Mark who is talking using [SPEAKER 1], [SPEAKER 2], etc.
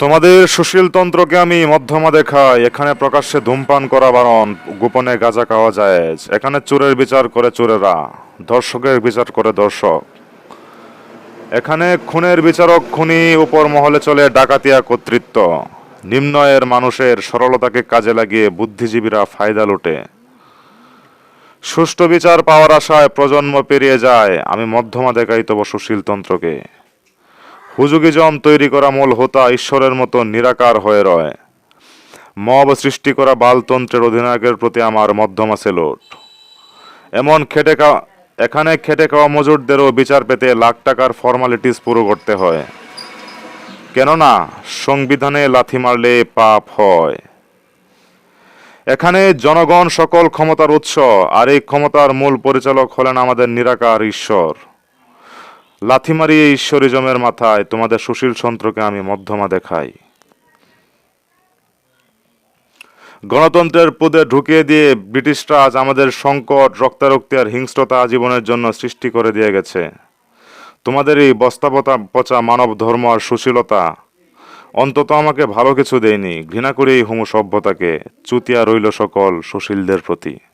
[SPEAKER 1] তোমাদের সুশীলতন্ত্রকে আমি মধ্যমা দেখাই। এখানে প্রকাশ্যে ধূমপান করা বারণ, গোপনে গাঁজা খাওয়া যায় এখানে চোরের বিচার করে চোরেরা দর্শকের বিচার করে দর্শক এখানে খুনের বিচারক খুনি, উপর মহলে চলে ডাকাতিয়া কর্তৃত্ব। নিম্ন আয়ের মানুষের সরলতাকে কাজে লাগিয়ে বুদ্ধিজীবীরা ফায়দা লুটে। সুষ্ঠু বিচার পাওয়ার আশায় প্রজন্ম পেরিয়ে যায়। আমি মধ্যমা দেখাই তব সুশীলতন্ত্রকে। হুজুগিজম তৈরি করা মূল হোতা ঈশ্বরের মতো নিরাকার হয়ে রয়। মব সৃষ্টি করা বালতন্ত্রের অধিনায়কের প্রতি আমার মধ্যমা লোট। এমন খেটে খাওয়া, এখানে খেটে খাওয়া মজুরদেরও বিচার পেতে লাখ টাকার ফর্মালিটিস পুরো করতে হয়। কেননা, সংবিধানে লাথি মারলে পাপ হয়। এখানে জনগণ সকল ক্ষমতার উৎস, আর এই ক্ষমতার মূল পরিচালক হলেন আমাদের নিরাকার ঈশ্বর। লাথি মারিয়ে ঈশ্বরিজমের মাথায় তোমাদের সুশীল সন্ত্রকে আমি মধ্যমা দেখাই। গণতন্ত্রের পদে ঢুকিয়ে দিয়ে ব্রিটিশরা আজ আমাদের সংকট, রক্তারক্তি আর হিংস্রতা আজীবনের জন্য সৃষ্টি করে দিয়ে গেছে। তোমাদের এই বস্তাপতা পচা মানব ধর্ম আর সুশীলতা অন্তত আমাকে ভালো কিছু দেয়নি। ঘৃণা করি এই হুমু সভ্যতাকে, চুতিয়া রইল সকল সুশীলদের প্রতি।